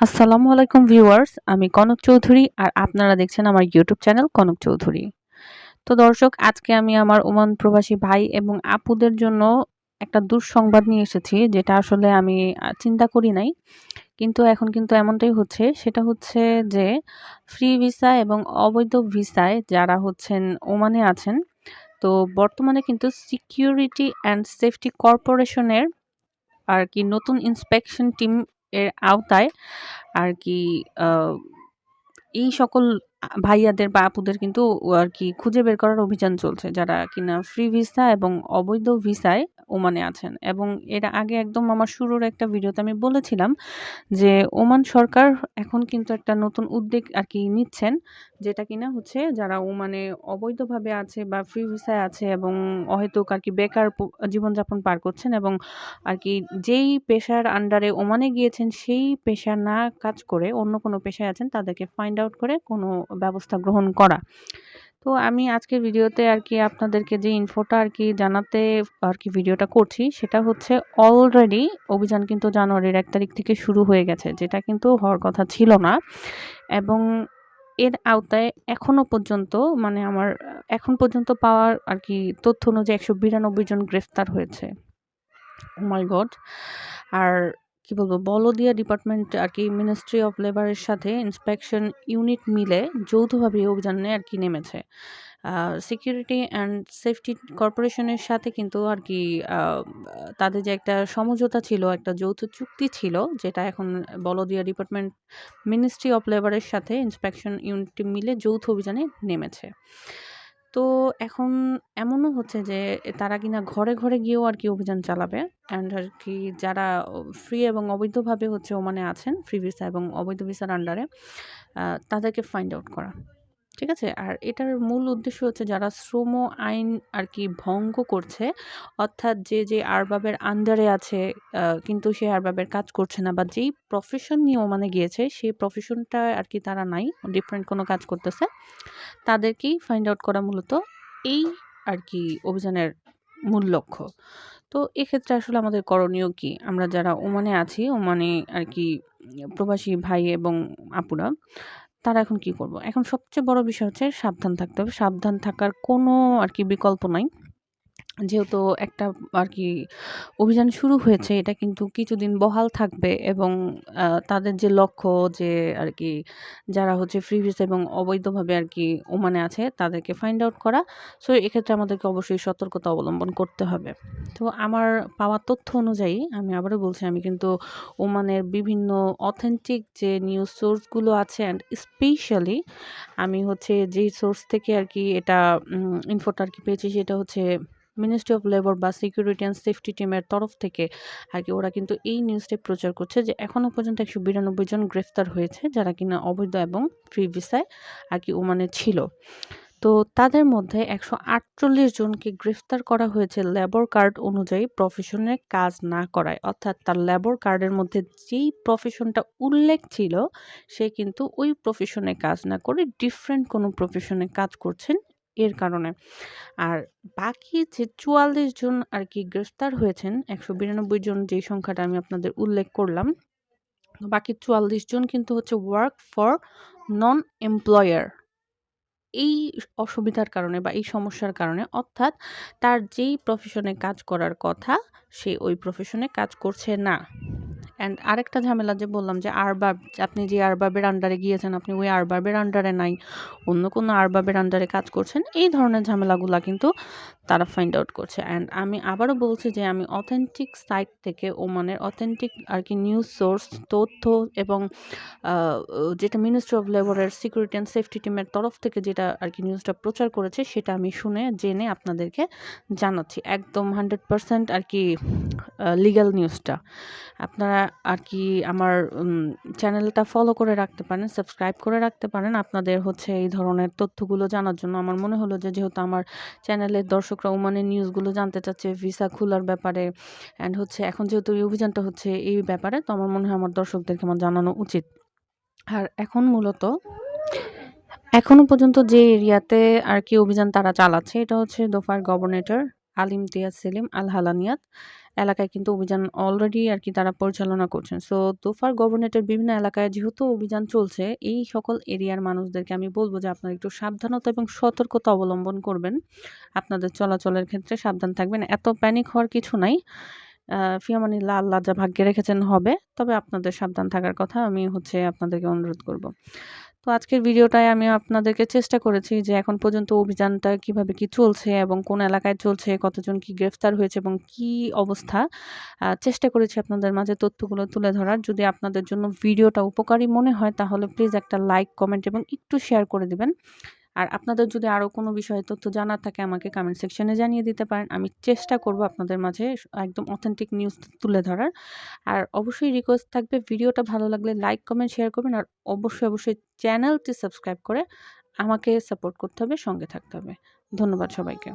আসসালামু আলাইকুম ভিউয়ার্স, আমি কনক চৌধুরী আর আপনারা দেখছেন আমার ইউটিউব চ্যানেল কনক চৌধুরী। তো দর্শক, আজকে আমি আমার ওমান প্রবাসী ভাই এবং আপুদের জন্য একটা দুঃসংবাদ নিয়ে এসেছি, যেটা আসলে আমি চিন্তা করি নাই। কিন্তু এখন কিন্তু এমনটাই হচ্ছে, সেটা হচ্ছে যে ফ্রি ভিসা এবং অবৈধ ভিসায় যারা হচ্ছেন ওমানে আছেন, তো বর্তমানে কিন্তু সিকিউরিটি অ্যান্ড সেফটি কর্পোরেশনের আর কি নতুন ইন্সপেকশন টিম এর আওতায় আর কি এই সকল ভাইয়াদের বা আপুদের কিন্তু আর কি খুঁজে বের করার অভিযান চলছে। যারা কিনা ফ্রি ভিসা এবং অবৈধ ভিসায় ওমানে আছেন। এবং এর আগে একদম আমার শুরুর একটা ভিডিওতে আমি বলেছিলাম যে ওমান সরকার এখন কিন্তু একটা নতুন উদ্যোগ আর কি নিচ্ছেন। যেটা কিনা হচ্ছে যারা ওমানে অবৈধভাবে আছে বা ফ্রি ভিসায় আছে এবং অহেতুক আর কি বেকার জীবনযাপন পার করছেন এবং আর কি যেই পেশার আন্ডারে ওমানে গিয়েছেন সেই পেশা না কাজ করে অন্য কোনো পেশায় আছেন তাদেরকে ফাইন্ড আউট করে কোনো ব্যবস্থা গ্রহণ করা। তো আমি আজকের ভিডিওতে আর কি আপনাদেরকে যে ইনফোটা আর কি জানাতে আর কি ভিডিওটা করছি, সেটা হচ্ছে অলরেডি অভিযান কিন্তু জানুয়ারির এক তারিখ থেকে শুরু হয়ে গেছে। যেটা কিন্তু হওয়ার কথা ছিল না। এবং এর আওতায় এখনও পর্যন্ত মানে আমার, এখন পর্যন্ত পাওয়ার আর কি তথ্য অনুযায়ী ১৯২ জন গ্রেফতার হয়েছে। মাই গড! আর কি বলব বলদিয়া ডিপার্টমেন্ট আর কি মিনিস্ট্রি অফ লেবারের সাথে ইন্সপেকশন ইউনিট মিলে যৌথভাবে অভিযানে আর কি নেমেছে। সিকিউরিটি অ্যান্ড সেফটি কর্পোরেশনের সাথে কিন্তু আর কি তাদের যে একটা সমঝোতা ছিল, একটা যৌথ চুক্তি ছিল যেটা এখন বলদিয়া ডিপার্টমেন্ট মিনিস্ট্রি অফ লেবারের সাথে ইন্সপেকশন ইউনিট মিলে যৌথ অভিযানে নেমেছে। তো এখন এমনও হচ্ছে যে তারা কিনা ঘরে, ঘরে গিয়েও আর কি অভিযান চালাবে। অ্যান্ড আর কি যারা ফ্রি এবং অবৈধভাবে হচ্ছে ওমানে আছেন, ফ্রি ভিসা এবং অবৈধ ভিসার আন্ডারে তাদেরকে ফাইন্ড আউট করা। ঠিক আছে? আর এটার মূল উদ্দেশ্য হচ্ছে যারা শ্রম আইন আর কি ভঙ্গ করছে, অর্থাৎ যে, যে আরবাবের আন্ডারে আছে কিন্তু সে আরবাবের কাজ করছে না বা যেই প্রফেশন নিয়ে মানে গিয়েছে সেই প্রফেশনটা আর কি তারা নাই, ডিফারেন্ট কোনো কাজ করতেছে। তাদেরকেই ফাইন্ড আউট করা মূলত এই আর কি অভিযানের মূল লক্ষ্য। তো এক্ষেত্রে আসলে আমাদের করণীয় কি? আমরা যারা ওমানে আছি, ওমানে আর কি প্রবাসী ভাই এবং আপুরা, তারা এখন কি করব? এখন সবচেয়ে বড় বিষয় হচ্ছে সাবধান থাকতে হবে। সাবধান থাকার কোনো আর কি বিকল্প নাই। যেহেতু একটা আর কি অভিযান শুরু হয়েছে এটা কিন্তু কিছুদিন বহাল থাকবে এবং তাদের যে লক্ষ্য যে আর কি যারা হচ্ছে ফ্রি ভিসা এবং অবৈধভাবে আর কি ওমানে আছে তাদেরকে ফাইন্ড আউট করা। সো এক্ষেত্রে আমাদেরকে অবশ্যই সতর্কতা অবলম্বন করতে হবে। তো আমার পাওয়া তথ্য অনুযায়ী আমি আবারও বলছি আমি কিন্তু ওমানের বিভিন্ন অথেন্টিক যে নিউজ সোর্সগুলো আছে অ্যান্ড স্পেশালি আমি হচ্ছে যেই সোর্স থেকে আর কি এটা ইনফোটা আর কি পেয়েছি সেটা হচ্ছে মিনিস্ট্রি অফ লেবার বা সিকিউরিটি অ্যান্ড সেফটি টিমের তরফ থেকে আর কি ওরা কিন্তু এই নিউজটাই প্রচার করছে যে এখনও পর্যন্ত ১৯২ জন গ্রেফতার হয়েছে যারা কিনা অবৈধ এবং ফ্রি ভিসায় আর কি ওমানে ছিল। তো তাদের মধ্যে ১৪৮ জনকে গ্রেফতার করা হয়েছে লেবার কার্ড অনুযায়ী প্রফেশনে কাজ না করায়। অর্থাৎ তার লেবার কার্ডের মধ্যে যেই প্রফেশনটা উল্লেখ ছিল সে কিন্তু ওই প্রফেশনে কাজ না করে ডিফারেন্ট কোনো প্রফেশনে কাজ করছেন এর কারণে। আর বাকি যে ৪৪ জন আর কি গ্রেফতার হয়েছেন, ১৯২ জন যেই সংখ্যাটা আমি আপনাদের উল্লেখ করলাম। বাকি ৪৪ জন কিন্তু হচ্ছে ওয়ার্ক ফর নন এমপ্লয়ার। এই অসুবিধার কারণে বা এই সমস্যার কারণে অর্থাৎ তার যেই প্রফেশনে কাজ করার কথা সে ওই প্রফেশনে কাজ করছে না। অ্যান্ড আরেকটা ঝামেলা যে বললাম যে আরবাব, আপনি যে আরবাবের আন্ডারে গিয়েছেন, আপনি ওই আরবাবের আন্ডারে নাই। অন্য কোনো আরবাবের আন্ডারে কাজ করছেন। এই ধরনের ঝামেলাগুলা কিন্তু তারা ফাইন্ড আউট করছে। অ্যান্ড আমি আবারও বলছি যে আমি অথেন্টিক সাইট থেকে ওমানের অথেন্টিক আর কি নিউজ সোর্স তথ্য এবং যেটা মিনিস্ট্রি অফ লেবারের সিকিউরিটি অ্যান্ড সেফটি টিমের তরফ থেকে যেটা আর কি নিউজটা প্রচার করেছে সেটা আমি শুনে জেনে আপনাদেরকে জানাচ্ছি। একদম 100% আর কি লিগ্যাল নিউজটা। আপনারা আর কি আমার চ্যানেলটা ফলো করে রাখতে পারেন, সাবস্ক্রাইব করে রাখতে পারেন। আপনাদের হচ্ছে এই ধরনের তথ্যগুলো জানার জন্য আমার মনে হলো যে যেহেতু আমার চ্যানেলের দর্শকরা ওমানের নিউজগুলো জানতে চাচ্ছে ভিসা খোলার ব্যাপারে অ্যান্ড হচ্ছে, এখন যেহেতু এই অভিযানটা হচ্ছে এই ব্যাপারে, তো আমার মনে হয় আমার দর্শকদেরকে আমার জানানো উচিত। আর এখন মূলত এখনও পর্যন্ত যে এরিয়াতে আর কি অভিযান তারা চালাচ্ছে, এটা হচ্ছে দোফার গভর্নরেটর আল ইমতিয়াজ সেলিম আল হালানিয়াত এলাকায় কিন্তু অভিযান অলরেডি আর কি তারা পরিচালনা করছেন। সো দোফার গভর্নেটের বিভিন্ন এলাকায় যেহেতু অভিযান চলছে, এই সকল এরিয়ার মানুষদেরকে আমি বলব যে আপনারা একটু সাবধানতা এবং সতর্কতা অবলম্বন করবেন। আপনাদের চলাচলের ক্ষেত্রে সাবধান থাকবেন। এত প্যানিক হওয়ার কিছু নাই। ফিয়ামানিল্লাহ আল্লাহ যা ভাগ্যে রেখেছেন হবে। তবে আপনাদের সাবধান থাকার কথা আমি হচ্ছে আপনাদেরকে অনুরোধ করব। তো আজকের ভিডিওটায় আমি আপনাদেরকে চেষ্টা করেছি যে এখন পর্যন্ত অভিযানটা কীভাবে কি চলছে এবং কোন এলাকায় চলছে, কতজন কি গ্রেফতার হয়েছে এবং কি অবস্থা চেষ্টা করেছি আপনাদের মাঝে তথ্যগুলো তুলে ধরার। যদি আপনাদের জন্য ভিডিওটা উপকারী মনে হয় তাহলে প্লিজ একটা লাইক কমেন্ট এবং একটু শেয়ার করে দিবেন। আর আপনাদের যদি আরও কোনো বিষয়ে তথ্য জানার থাকে, আমাকে কমেন্ট সেকশনে জানিয়ে দিতে পারেন। আমি চেষ্টা করব আপনাদের মাঝে একদম অথেন্টিক নিউজ তুলে ধরার। আর অবশ্যই রিকোয়েস্ট থাকবে ভিডিওটা ভালো লাগলে লাইক কমেন্ট শেয়ার করবেন। আর অবশ্যই অবশ্যই চ্যানেলটি সাবস্ক্রাইব করে আমাকে সাপোর্ট করতে হবে, সঙ্গে থাকতে হবে। ধন্যবাদ সবাইকে।